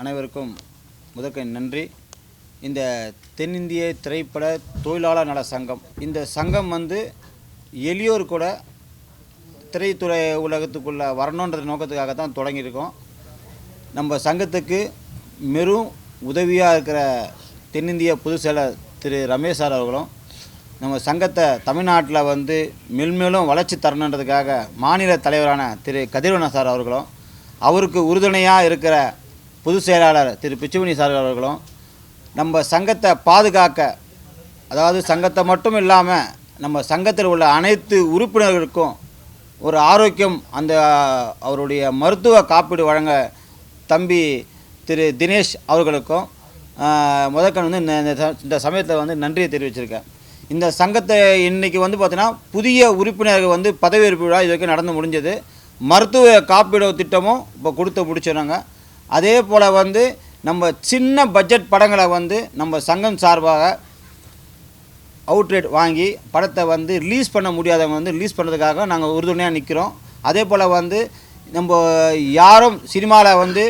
அனைவருக்கும் முதற்க நன்றி. இந்த தென்னிந்திய திரைப்பட தொழிலாளர் நல சங்கம். இந்த சங்கம் வந்து எளியோர் கூட திரைத்துறை உலகத்துக்குள்ளே வரணுன்ற நோக்கத்துக்காக தான் தொடங்கியிருக்கோம். நம்ம சங்கத்துக்கு மெரும் உதவியாக இருக்கிற தென்னிந்திய பொதுச் செயலர் திரு ரமேஷ் சார் அவர்களும் நம்ம சங்கத்தை தமிழ்நாட்டில் வந்து மென்மேலும் வளர்ச்சி தரணுன்றதுக்காக மாநில தலைவரான திரு கதிரவன சார் அவர்களும் அவருக்கு உறுதுணையாக இருக்கிற பொதுச் செயலாளர் திரு பிச்சுமணி சார் அவர்களும் நம்ம சங்கத்தை பாதுகாக்க அதாவது சங்கத்தை மட்டும் இல்லாமல் நம்ம சங்கத்தில் உள்ள அனைத்து உறுப்பினர்களுக்கும் ஒரு ஆரோக்கியம் அந்த அவருடைய மருத்துவ காப்பீடு வழங்க தம்பி திரு தினேஷ் அவர்களுக்கும் முதற்கண் வந்து இந்த- இந்த ச- இந்த சமயத்தில் வந்து நன்றியை தெரிவிச்சிருக்கேன். இந்த சங்கத்தை இன்றைக்கி வந்து பார்த்தீங்கன்னா புதிய உறுப்பினர்கள் வந்து பதவியேற்பு விழா இது வரைக்கும் நடந்து முடிஞ்சது. மருத்துவ காப்பீடு திட்டமும் இப்போ கொடுத்து முடிச்சிடுறாங்க. அதே போல் வந்து நம்ம சின்ன பட்ஜெட் படங்களை வந்து நம்ம சங்கம் சார்பாக அவுட்ரேட் வாங்கி படத்தை வந்து ரிலீஸ் பண்ண முடியாதவங்க வந்து ரிலீஸ் பண்ணுறதுக்காக நாங்கள் உறுதுணையாக நிற்கிறோம் அதே போல் வந்து நம்ம யாரும் சினிமாவில் வந்து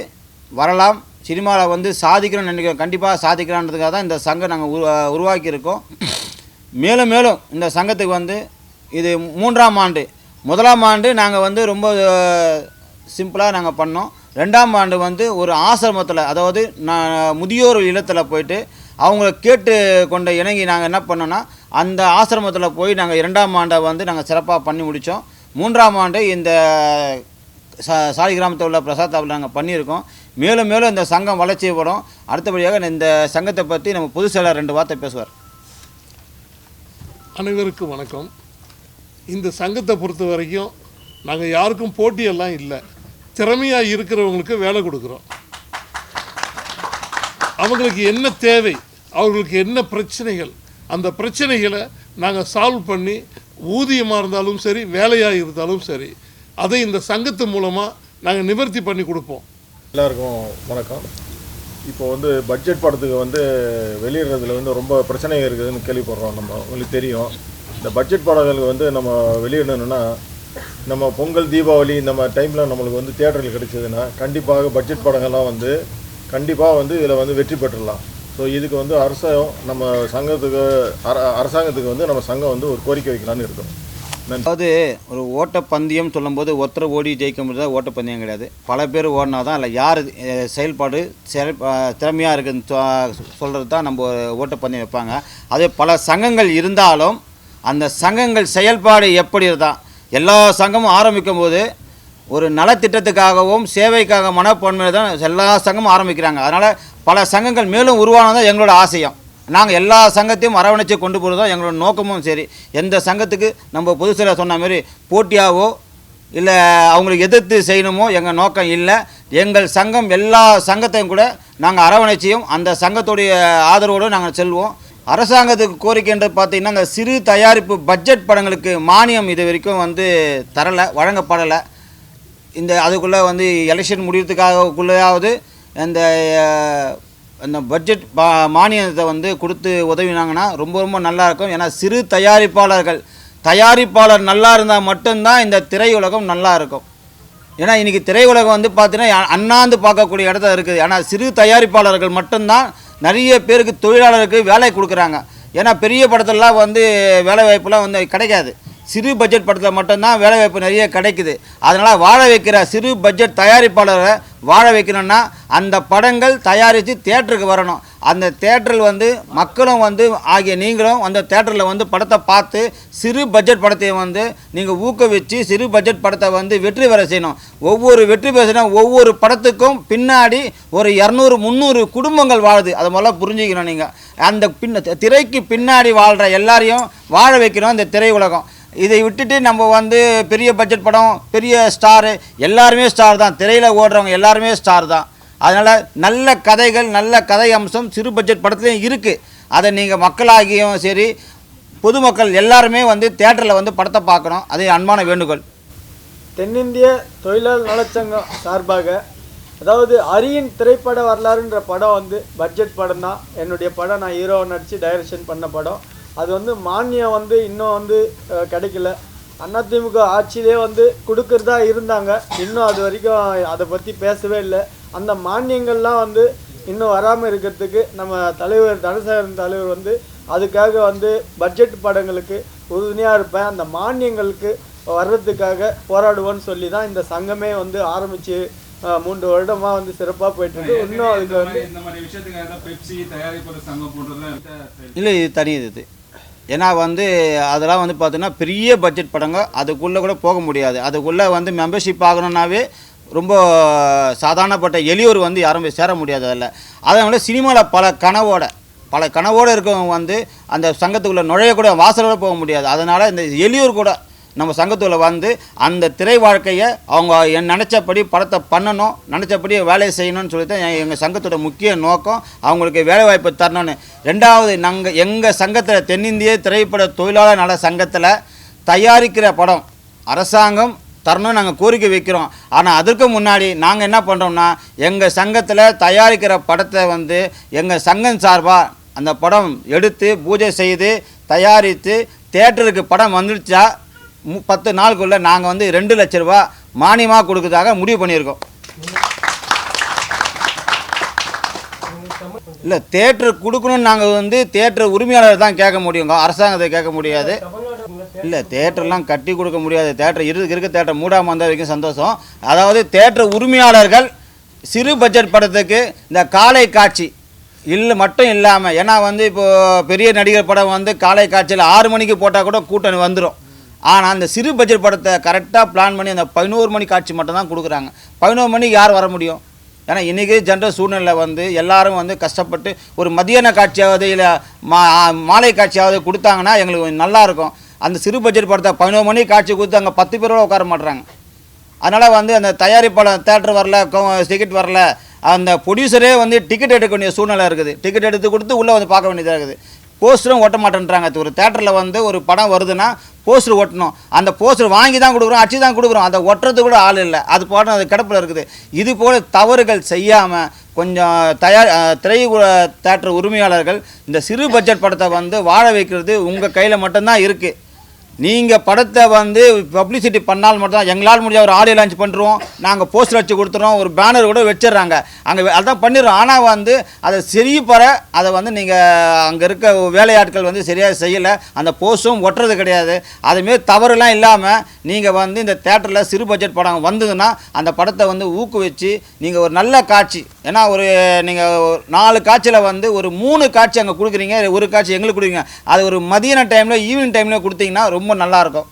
வரலாம் சினிமாவில் வந்து சாதிக்கணும்னு நினைக்கிறோம். கண்டிப்பாக சாதிக்கலான்றதுக்காக தான் இந்த சங்கம் நாங்கள் உரு உருவாக்கியிருக்கோம். மேலும் மேலும் இந்த சங்கத்துக்கு வந்து இது மூன்றாம் ஆண்டு. முதலாம் ஆண்டு நாங்கள் வந்து ரொம்ப சிம்பிளாக நாங்கள் பண்ணோம். ரெண்டாம் ஆண்டு வந்து ஒரு ஆசிரமத்தில் அதாவது நான் முதியோர் இல்லத்தில் போயிட்டு அவங்கள கேட்டு கொண்ட இணங்கி நாங்கள் என்ன பண்ணோன்னா அந்த ஆசிரமத்தில் போய் நாங்கள் இரண்டாம் ஆண்டை வந்து நாங்கள் சிறப்பாக பண்ணி முடித்தோம் மூன்றாம் ஆண்டு இந்த சா சாலி கிராமத்தில் உள்ள பிரசாத்தாவில் நாங்கள் பண்ணியிருக்கோம். மேலும் மேலும் இந்த சங்கம் வளர்ச்சியப்படும் அடுத்தபடியாக இந்த சங்கத்தை பற்றி நம்ம பொதுச் ரெண்டு வார்த்தை பேசுவார். அனைவருக்கும் வணக்கம். இந்த சங்கத்தை பொறுத்த வரைக்கும் நாங்கள் யாருக்கும் போட்டியெல்லாம் இல்லை. திறமையாக இருக்கிறவங்களுக்கு வேலை கொடுக்குறோம். அவங்களுக்கு என்ன தேவை அவர்களுக்கு என்ன பிரச்சனைகள் அந்த பிரச்சனைகளை நாங்கள் சால்வ் பண்ணி ஊதியமாக இருந்தாலும் சரி வேலையாக இருந்தாலும் சரி அதை இந்த சங்கத்து மூலமாக நாங்கள் நிவர்த்தி பண்ணி கொடுப்போம். எல்லாருக்கும் வணக்கம். இப்போ வந்து பட்ஜெட் படத்துக்கு வந்து வெளியிடுறதுல வந்து ரொம்ப பிரச்சனை இருக்குதுன்னு கேள்விப்படுறோம் நம்ம. உங்களுக்கு தெரியும். இந்த பட்ஜெட் படங்களுக்கு வந்து நம்ம வெளியிடணும்னா நம்ம பொங்கல் தீபாவளி இந்த மாதிரி டைமில் நம்மளுக்கு வந்து தேட்டரில் கிடைச்சதுன்னா கண்டிப்பாக பட்ஜெட் படங்கள்லாம் வந்து கண்டிப்பாக வந்து இதில் வந்து வெற்றி பெற்றுடலாம். ஸோ இதுக்கு வந்து அரசாங்கம் நம்ம சங்கத்துக்கு அர அரசாங்கத்துக்கு வந்து நம்ம சங்கம் வந்து ஒரு கோரிக்கை வைக்கலான்னு இருக்கோம். அதாவது ஒரு ஓட்டப்பந்தயம் சொல்லும்போது ஒருத்தர் ஓடி ஜெயிக்க முடியாத ஓட்டப்பந்தயம் கிடையாது. பல பேர் ஓடினா தான் இல்லை யார் செயல்பாடு செயல் திறமையாக இருக்குன்னு சொ- சொல்கிறது தான் நம்ம ஓட்டப்பந்தயம் வைப்பாங்க. அதே பல சங்கங்கள் இருந்தாலும் அந்த சங்கங்கள் செயல்பாடு எப்படி இருந்தால் எல்லா சங்கமும் ஆரம்பிக்கும் போது ஒரு நலத்திட்டத்துக்காகவும் சேவைக்காக மனப்பான்மையில் தான் எல்லா சங்கமும் ஆரம்பிக்கிறாங்க. அதனால் பல சங்கங்கள் மேலும் உருவானதான் எங்களோட ஆசையம். நாங்கள் எல்லா சங்கத்தையும் அரவணைச்சு கொண்டு போகிறது தான் எங்களோட நோக்கமும் சரி. எந்த சங்கத்துக்கு நம்ம பொதுச்சில சொன்ன மாதிரி போட்டியாவோ இல்லை அவங்களுக்கு எதிர்த்து செய்யணுமோ எங்கள் நோக்கம் இல்லை. எங்கள் சங்கம் எல்லா சங்கத்தையும் கூட நாங்கள் அரவணைச்சியும் அந்த சங்கத்துடைய ஆதரவோடு நாங்கள் செல்வோம். அரசாங்கத்துக்கு கோரிக்கைன்றது பார்த்தீங்கன்னா இந்த சிறு தயாரிப்பு பட்ஜெட் படங்களுக்கு மானியம் இது வரைக்கும் வந்து தரலை வழங்கப்படலை. இந்த அதுக்குள்ளே வந்து எலெக்ஷன் முடியறதுக்காகக்குள்ளேயாவது அந்த அந்த பட்ஜெட் பா மானியத்தை வந்து கொடுத்து உதவினாங்கன்னா ரொம்ப ரொம்ப நல்லா இருக்கும். ஏன்னா சிறு தயாரிப்பாளர்கள் தயாரிப்பாளர் நல்லா இருந்தால் மட்டும்தான் இந்த திரையுலகம் நல்லா இருக்கும். ஏன்னா இன்றைக்கி திரையுலகம் வந்து பார்த்தீங்கன்னா அண்ணாந்து பார்க்கக்கூடிய இடத்துல இருக்குது. ஆனால் சிறு தயாரிப்பாளர்கள் மட்டும்தான் நிறைய பேருக்கு தொழிலாளருக்கு வேலை கொடுக்குறாங்க. ஏன்னா பெரிய படத்துலலாம் வந்து வேலை வாய்ப்புலாம் வந்து கிடைக்காது. சிறு பட்ஜெட் படத்தில் மட்டும்தான் வேலைவாய்ப்பு நிறைய கிடைக்குது. அதனால் வாழ வைக்கிற சிறு பட்ஜெட் தயாரிப்பாளரை வாழ வைக்கணும்னா அந்த படங்கள் தயாரித்து தேட்டருக்கு வரணும். அந்த தேட்டரில் வந்து மக்களும் வந்து ஆகிய நீங்களும் அந்த தேட்டரில் வந்து படத்தை பார்த்து சிறு பட்ஜெட் படத்தை வந்து நீங்கள் ஊக்குவிச்சு சிறு பட்ஜெட் படத்தை வந்து வெற்றி பெற செய்யணும். ஒவ்வொரு வெற்றி பெற செய்யணும். ஒவ்வொரு படத்துக்கும் பின்னாடி ஒரு இரநூறு முந்நூறு குடும்பங்கள் வாழுது. அதை முதல்ல புரிஞ்சுக்கணும் நீங்கள் அந்த பின்ன திரைக்கு பின்னாடி வாழ்கிற எல்லாரையும் வாழ வைக்கணும் இந்த திரையுலகம். இதை விட்டுட்டு நம்ம வந்து பெரிய பட்ஜெட் படம் பெரிய ஸ்டாரு எல்லாருமே ஸ்டார் தான். திரையில் ஓடுறவங்க எல்லாருமே ஸ்டார் தான். அதனால் நல்ல கதைகள் நல்ல கதை அம்சம் சிறு பட்ஜெட் படத்துலையும் இருக்குது அதை நீங்கள் மக்களாகியும் சரி பொதுமக்கள் எல்லாருமே வந்து தேட்டரில் வந்து படத்தை பார்க்கணும். அதே அன்பான வேண்டுகோள். தென்னிந்திய தொழிலாளர் நலச்சங்கம் சார்பாக அதாவது அரியின் திரைப்பட வரலாறுன்ற படம் வந்து பட்ஜெட் படம் தான் என்னுடைய படம் நான் ஹீரோவை நடித்து டைரக்ஷன் பண்ண படம். அது வந்து மானியம் வந்து இன்னும் வந்து கிடைக்கல. அதிமுக ஆட்சியிலே வந்து கொடுக்கறதா இருந்தாங்க. இன்னும் அது வரைக்கும் அதை பற்றி பேசவே இல்லை. அந்த மானியங்கள்லாம் வந்து இன்னும் வராமல் இருக்கிறதுக்கு நம்ம தலைவர் தனசேகரன் தலைவர் வந்து அதுக்காக வந்து பட்ஜெட் படங்களுக்கு உறுதுணையாக இருப்பேன். அந்த மானியங்களுக்கு வர்றதுக்காக போராடுவோன்னு சொல்லி தான் இந்த சங்கமே வந்து ஆரம்பித்து மூன்று வருடமாக வந்து சிறப்பாக போயிட்டுருக்கு. இன்னும் அதுக்கு வந்து இந்த மாதிரி விஷயத்துக்காக பெப்சி தயாரிப்பாளர் சங்கம் போன்றதுலாம் இல்லை இது தனி இது. ஏன்னா வந்து அதெல்லாம் வந்து பார்த்தீங்கன்னா பெரிய பட்ஜெட் படங்க. அதுக்குள்ளே கூட போக முடியாது. அதுக்குள்ளே வந்து மெம்பர்ஷிப் ஆகணுன்னாவே ரொம்ப சாதாரணப்பட்ட எளியோர் வந்து யாரும் போய் சேர முடியாது அதில். அதனால சினிமாவில் பல கனவோட பல கனவோடு இருக்கவங்க வந்து அந்த சங்கத்துக்குள்ளே நுழைய கூட வாசலோட போக முடியாது. அதனால் இந்த எளியோர் கூட நம்ம சங்கத்தில் வந்து அந்த திரை வாழ்க்கையை அவங்க என் நினச்சபடி படத்தை பண்ணணும் நினச்சபடி வேலையை செய்யணும்னு சொல்லி தான் எங்கள் சங்கத்தோட முக்கிய நோக்கம். அவங்களுக்கு வேலைவாய்ப்பு தரணும்னு. ரெண்டாவது நாங்கள் எங்கள் சங்கத்தில் தென்னிந்திய திரைப்பட தொழிலாளர் நல சங்கத்தில் தயாரிக்கிற படம் அரசாங்கம் தரணும்னு நாங்கள் கோரிக்கை வைக்கிறோம். ஆனால் அதற்கு முன்னாடி நாங்கள் என்ன பண்ணுறோம்னா எங்கள் சங்கத்தில் தயாரிக்கிற படத்தை வந்து எங்கள் சங்கம் சார்பாக அந்த படம் எடுத்து பூஜை செய்து தயாரித்து தேட்டருக்கு படம் வந்துடுச்சா பத்து நாளுக்குள்ளே நாங்கள் வந்து ரெண்டு லட்ச ரூபா மானியமாக கொடுக்கறதாக முடிவு பண்ணியிருக்கோம். இல்லை தேட்டர் கொடுக்கணும்னு நாங்கள் வந்து தேட்டர் உரிமையாளர் தான் கேட்க முடியுங்க அரசாங்கத்தை கேட்க முடியாது. இல்லை தேட்டர்லாம் கட்டி கொடுக்க முடியாது. தேட்டர் இருக்கு இருக்க தேட்டர் மூடாமல் வந்த வரைக்கும் சந்தோஷம். அதாவது தேட்டர் உரிமையாளர்கள் சிறு பட்ஜெட் படத்துக்கு இந்த காலை காட்சி இல்லை மட்டும் இல்லாமல் ஏன்னா வந்து இப்போது பெரிய நடிகர் படம் வந்து காலை காட்சியில் ஆறு மணிக்கு போட்டால் கூட கூட்டம் வந்துடும் ஆனால் அந்த சிறு பட்ஜெட் படத்தை கரெக்டாக பிளான் பண்ணி அந்த பதினோரு மணி காட்சி மட்டும்தான் கொடுக்குறாங்க. பதினோரு மணிக்கு யார் வர முடியும்? ஏன்னா இன்றைக்கி ஜென்ரல் சூழ்நிலை வந்து எல்லாரும் வந்து கஷ்டப்பட்டு ஒரு மதியான காட்சியாவது இல்லை மா மாலை காட்சியாவது கொடுத்தாங்கன்னா எங்களுக்கு கொஞ்சம் நல்லாயிருக்கும் அந்த சிறு பட்ஜெட் படத்தை பதினோரு மணி காட்சி கொடுத்து அங்கே பத்து பேரோட உட்கார மாட்டுறாங்க அதனால் வந்து அந்த தயாரிப்பாளர் தேட்டர் வரல டிக்கெட் வரல அந்த ப்ரொடியூசரே வந்து டிக்கெட் எடுக்க வேண்டிய சூழ்நிலை இருக்குது. டிக்கெட் எடுத்து கொடுத்து உள்ளே வந்து பார்க்க வேண்டியதாக இருக்குது. போஸ்டரும் ஒட்ட மாட்டேன்றாங்க. ஒரு தேட்டரில் வந்து ஒரு படம் வருதுன்னா போஸ்டர் ஒட்டணும் அந்த போஸ்டர் வாங்கி தான் கொடுக்குறோம் அடிச்சு தான் கொடுக்குறோம். அதை ஒட்டுறது கூட ஆள் இல்லை. அது போட அது கிடப்பில் இருக்குது. இது போல் தவறுகள் செய்யாமல் கொஞ்சம் தயார் அஹ், திரை தேட்டர் உரிமையாளர்கள் இந்த சிறு பட்ஜெட் படத்தை வந்து வாழ வைக்கிறது உங்கள் கையில் மட்டும்தான் இருக்குது நீங்கள் படத்தை வந்து பப்ளிசிட்டி பண்ணால் மட்டும்தான் எங்களால் முடிஞ்ச ஒரு ஆடியோ லான்ச் பண்ணுறோம் நாங்கள் போஸ்டர் வச்சு கொடுத்துறோம் ஒரு பேனர் கூட வச்சிடுறாங்க. அங்கே அதான் பண்ணிடுறோம். ஆனால் வந்து அதை சரி பெற அதை வந்து நீங்கள் அங்கே இருக்க வேலையாட்கள் வந்து சரியாக செய்யலை. அந்த போஸ்டும் ஒட்டுறது கிடையாது. அதுமாரி தவறுலாம் இல்லாமல் நீங்கள் வந்து இந்த தேட்டரில் சிறு பட்ஜெட் படம் வந்ததுன்னா அந்த படத்தை வந்து ஊக்குவிச்சு நீங்கள் ஒரு நல்ல காட்சி ஏன்னா ஒரு நீங்கள் நாலு காட்சியில் வந்து ஒரு மூணு காட்சி அங்கே கொடுக்குறீங்க ஒரு காட்சி எங்களுக்கு கொடுக்குறீங்க. அது ஒரு மதியான டைமில் ஈவினிங் டைமில் கொடுத்தீங்கன்னா ரொம்ப ரொம்ப நல்லாயிருக்கும்.